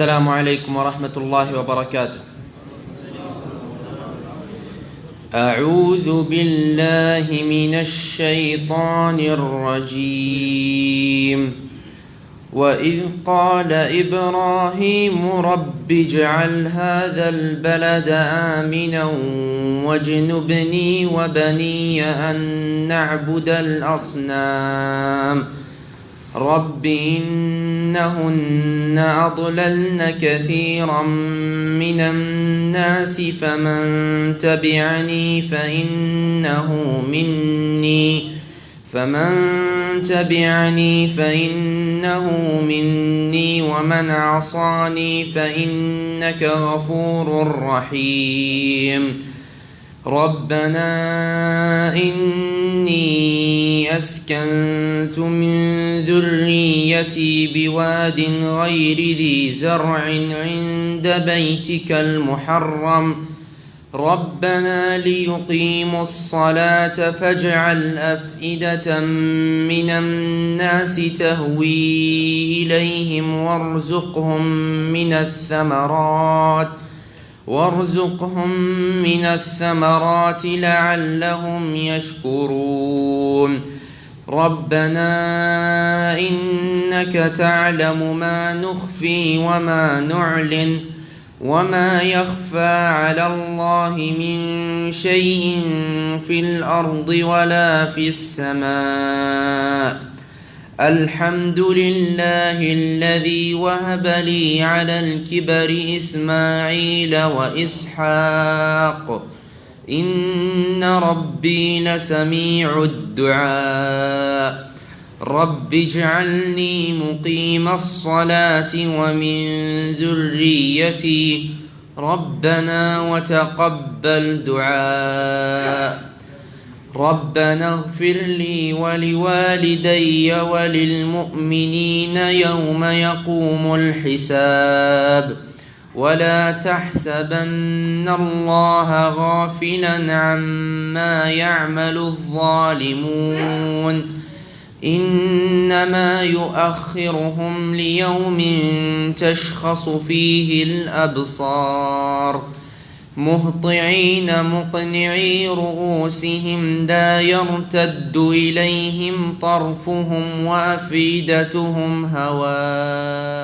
السلام عليكم ورحمة الله وبركاته. أعوذ بالله من الشيطان الرجيم. وإذ قال إبراهيم رب اجعل هذا البلد آمنا واجنبني وبني أن نعبد الأصنام. رب إنهن أضللن كثيرا من الناس فمن تبعني فإنه مني. فمن تبعني فإنه مني ومن عصاني فإنك غفور رحيم. ربنا إني أسكنت من ذريتي بواد غير ذي زرع عند بيتك المحرم. ربنا ليقيموا الصلاة فاجعل أفئدة من الناس تهوي إليهم وارزقهم من الثمرات ۖ. وارزقهم من الثمرات لعلهم يشكرون. ربنا انك تعلم ما نخفي وما نعلن وما يخفى على الله من شيء في الأرض ولا في السماء الحمد لله الذي وهب لي على الكبر إسماعيل وإسحاق إن ربي لسميع الدعاء رب اجعلني مقيم الصلاة ومن ذريتي ربنا وتقبل دعاء ربنا اغفر لي ولوالدي وللمؤمنين يوم يقوم الحساب ولا تحسبن الله غافلا عما يعمل الظالمون انما يؤخرهم ليوم تشخص فيه الابصار مهطعين مقنعي رؤوسهم لا يرتد اليهم طرفهم وافئدتهم هواء